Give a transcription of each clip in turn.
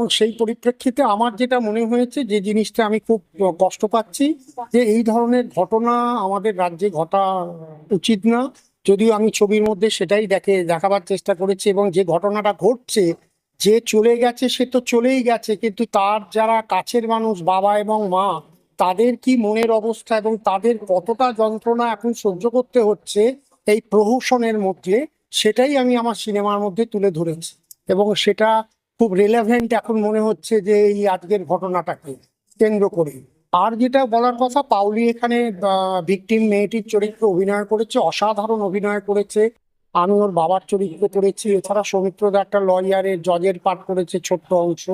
এবং সেই পরিপ্রেক্ষিতে আমার যেটা মনে হয়েছে, যে জিনিসটা আমি খুব কষ্ট পাচ্ছি, যে এই ধরনের ঘটনা আমাদের রাজ্যে ঘটা উচিত না। যদিও আমি ছবির মধ্যে সেটাই দেখে, দেখাবার চেষ্টা করেছি এবং যে ঘটনাটা ঘটছে, যে চলে গেছে সে তো চলেই গেছে, কিন্তু তার যারা কাছের মানুষ, বাবা এবং মা, তাদের কি মনের অবস্থা এবং তাদের কতটা যন্ত্রণা এখন সহ্য করতে হচ্ছে এই প্রহসনের মধ্যে, সেটাই আমি আমার সিনেমার মধ্যে তুলে ধরেছি। এবং সেটা খুব রিলেভেন্ট এখন মনে হচ্ছে যে এই আজকের ঘটনাটাকে কেন্দ্র করে। আর যেটা বলার কথা পাউলি এখানে ভিকটিম মেয়েটির চরিত্রে অভিনয় করেছে, অসাধারণ অভিনয় করেছে আমি ওর বাবার চরিত্র করেছি, এছাড়া সৌমিত্র দা একটা লয়ারের জজের পাঠ করেছে ছোট্ট অংশ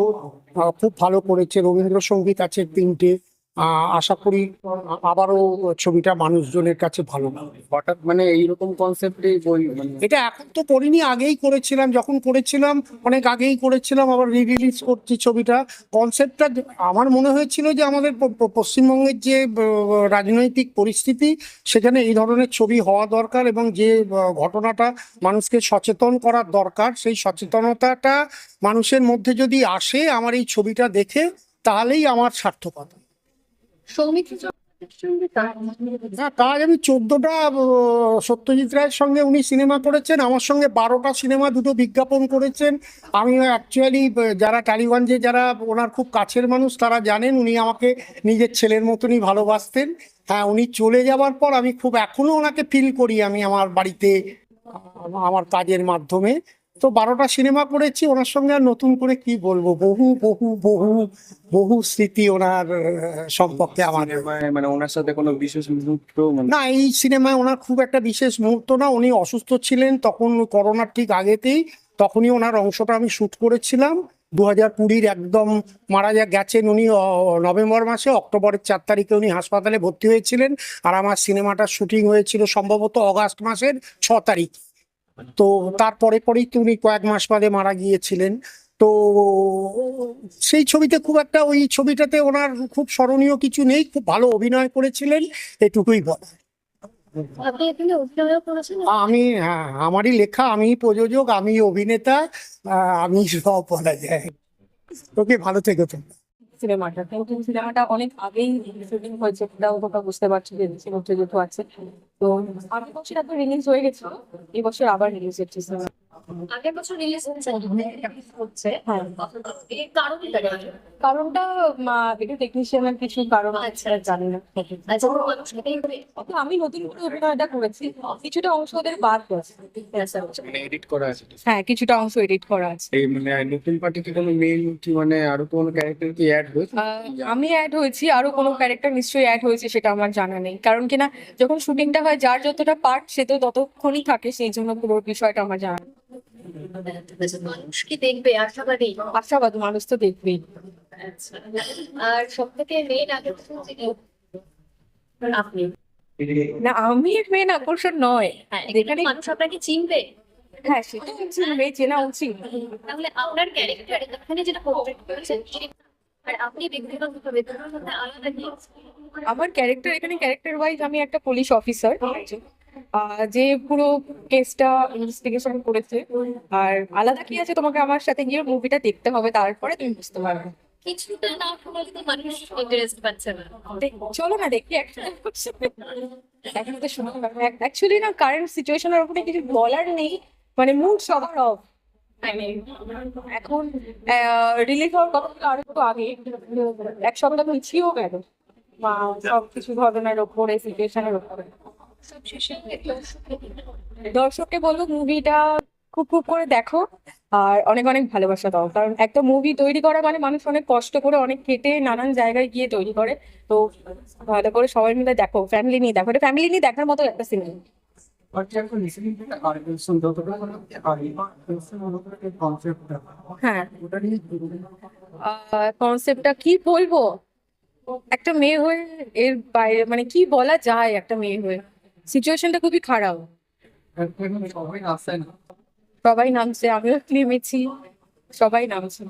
খুব ভালো করেছে রবীন্দ্রসঙ্গীত আছে তিনটে। আশা করি আবারও ছবিটা মানুষজনের কাছে ভালো লাগবে। হঠাৎ মানে এইরকম কনসেপ্টে বই মানে এটা এখন তো করিনি আগেই করেছিলাম যখন করেছিলাম অনেক আগেই করেছিলাম আবার রি রিলিজ করছি ছবিটা। কনসেপ্টটা আমার মনে হয়েছিল যে আমাদের পশ্চিমবঙ্গের যে রাজনৈতিক পরিস্থিতি সেখানে এই ধরনের ছবি হওয়া দরকার এবং যে ঘটনাটা মানুষকে সচেতন করার দরকার সেই সচেতনতাটা মানুষের মধ্যে যদি আসে আমার এই ছবিটা দেখে তাহলেই আমার সার্থকতা। সৌমিত্র কাজ আমি চোদ্দটা সত্যজিৎ রায়ের সঙ্গে উনি সিনেমা করেছেন। আমার সঙ্গে বারোটা সিনেমা দুটো বিজ্ঞাপন করেছেন। আমি অ্যাকচুয়ালি যারা টালিগঞ্জে, যারা ওনার খুব কাছের মানুষ, তারা জানেন উনি আমাকে নিজের ছেলের মতনই ভালোবাসতেন। হ্যাঁ উনি চলে যাওয়ার পর আমি খুব এখনও ওনাকে ফিল করি আমি আমার বাড়িতে, আমার কাজের মাধ্যমে। তো বারোটা সিনেমা করেছি ওনার সঙ্গে আর নতুন করে কি বলব? বহু বহু বহু বহু স্মৃতি ওনার সম্পর্কে আমার। মানে ওনার সাথে কোনো বিশেষ মুহূর্ত মানে না এই সিনেমায় ওনার খুব একটা বিশেষ মুহূর্ত না। উনি অসুস্থ ছিলেন তখন করোনার ঠিক আগেতেই। তখনই ওনার অংশটা আমি শ্যুট করেছিলাম। দু হাজার কুড়ির একদম মারা যা গেছেন উনি নভেম্বর মাসে। অক্টোবরের চার তারিখে উনি হাসপাতালে ভর্তি হয়েছিলেন। আর আমার সিনেমাটার শুটিং হয়েছিল সম্ভবত অগাস্ট মাসের ছ তারিখ। তো তারপরে পরেই তো উনি কয়েক মাস বাদে মারা গিয়েছিলেন। তো সেই ছবিতে খুব একটা ওই ছবিটাতে ওনার খুব স্মরণীয় কিছু নেই খুব ভালো অভিনয় করেছিলেন এটুকুই বলা আমি হ্যাঁ আমারই লেখা আমি প্রযোজক আমি অভিনেতা আহ, আমি সব বলা যায়। ওকে ভালো থেকো তুমি সিনেমাটা কিন্তু সিনেমাটা অনেক আগেই শুটিং হয়েছে ওটাও তোমরা বুঝতে পারছ যে যেহেতু আছে। তো আগের বছর এত রিলিজ হয়ে গেছিল। এবছর আবার রিলিজ হচ্ছে। আগের বছর রিলিজ হচ্ছে হচ্ছে। হ্যাঁ। এর কারণটা কি? কারণটা উম, এটা টেকনিশিয়ানের কিছু কারণ। আচ্ছা, আছে জানি না। আচ্ছা আমি নতুন করে অভিনয়টা করেছি। কিছুটা অংশ ওদের বাদ গেছে। মানে এডিট করা আছে হ্যাঁ কিছুটা অংশ এডিট করা আছে। এই মানে নতুন পার্টি কি কোনো মেইন কি মানে আরও কোনো ক্যারেক্টার কি অ্যাড হয়েছে? আমি অ্যাড হয়েছি। আরও কোনো ক্যারেক্টার নিশ্চয়ই অ্যাড হয়েছে সেটা আমার জানা নেই। কারণ কিনা যখন শুটিংটা হয় যার যতটা পার্ট সে তো ততক্ষণই থাকে। সেই জন্য পুরো বিষয়টা আমার জানা নেই। মানুষ কি দেখবে আশাবাদী। আশাবাদ মানুষ তো দেখবেই আর সব থেকে মেন আপনি। না আমি মেন আকর্ষণ নয়। হ্যাঁ এখানে যেখানে মানুষ আপনাকে চিনবে। হ্যাঁ সেটা চিনবে চেনা উচিত। তাহলে আপনার ক্যারেক্টার এখানে যেটা পোর্ট্রেট আর আপনি ব্যক্তিগতভাবে আলাদা আমার ক্যারেক্টার এখানে ক্যারেক্টার ওয়াইজ আমি একটা পুলিশ অফিসার যে পুরো কেসটা ইনভেস্টিগেশন করেছে। আর আলাদা কি আছে তোমাকে আমার সাথে গিয়ে মুভিটা দেখতে হবে তারপরে তুমি বুঝতে পারবে। কিছুটা না শুনলে মানুষ ইন্টারেস্ট পাচ্ছে না। চলো না দেখি এখন তো শোনা অ্যাকচুয়ালি না কারেন্ট সিচুয়েশনের উপরে কিছু বলার নেই মানে মুড সবার অফ এখন রিলিজ হওয়ার কথা আরও আগে। এক সপ্তাহ পিছিয়েও গেল। বা সব কিছু ঘটনার ওপরে সিচুয়েশনের ওপরে দর্শককে বলব মুভিটা খুব খুব করে দেখো আর অনেক অনেক ভালোবাসা দাও। কারণ একটা মুভি তৈরি করা মানে মানুষ অনেক কষ্ট করে অনেক কেটে নানান জায়গায় গিয়ে তৈরি করে। তো ভালো করে সবাই মিলে দেখো ফ্যামিলি নিয়ে দেখো। এটা ফ্যামিলি নিয়ে দেখার মতো একটা সিনেমা হ্যাঁ। কনসেপ্টটা কি বলব? একটা মেয়ে হয়ে এর বাইরে মানে কি বলা যায় একটা মেয়ে হয়ে? সিচুয়েশনটা খুবই খারাপ। সবাই নামছে আমিও নেমেছি। সবাই নামছে।